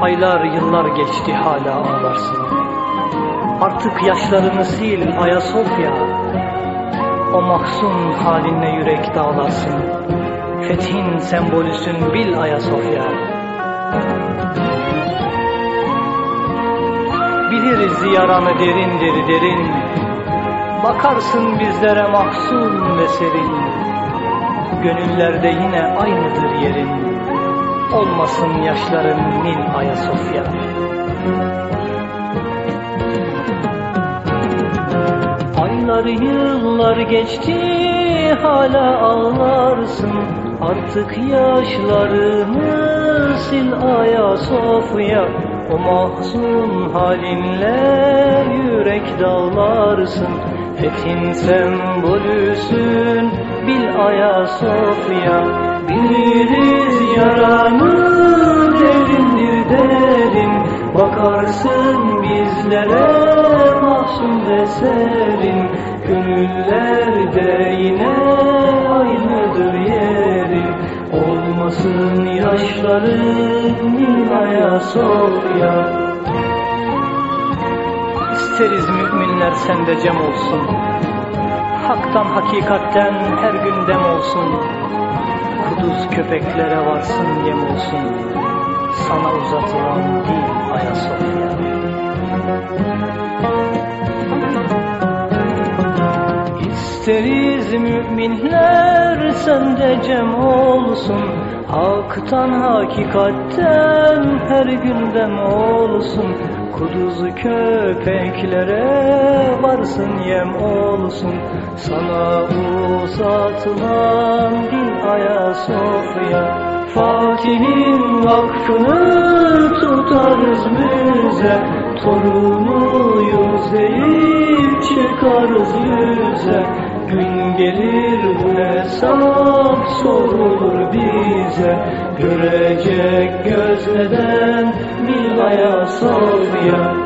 Aylar yıllar geçti hala ağlarsın Artık yaşlarını sil Ayasofya. O mahzun halinle yürek dağlarsın. Fethin sembolüsün bil Ayasofya. Biliriz yaranı derindir derin. Bakarsın bizlere mahzun ve serin Gönüllerde yine aynıdır yerin Olmasın yaşların Nil Ayasofya. Aylar yıllar geçti hala ağlarsın. Artık yaşlarını sil Ayasofya. O mahzun halinle yürek dağlarsın. Fethin sembolüsün bil Ayasofya. Biliriz Bakarsın bizlere mahzun ve serin Gönüllerde yine aynıdır yerin. Olmasın yaşların Nil Ayasofya İsteriz müminler sende cem olsun. Haktan hakikatten her gün dem olsun. Kuduz köpeklere varsın yem olsun Sana uzatılan dil Ayasofya İsteriz müminler sende cem olsun. Haktan hakikatten her gündem olsun. Kuduzu köpeklere varsın yem olsun. Sana uzatılan dil Ayasofya Fatih'in vakfını tutarız müze Torunuyuz deyip çıkarız yüze. Gün gelir bu hesap sorulur bize. Görecek göz neden bil Ayasofya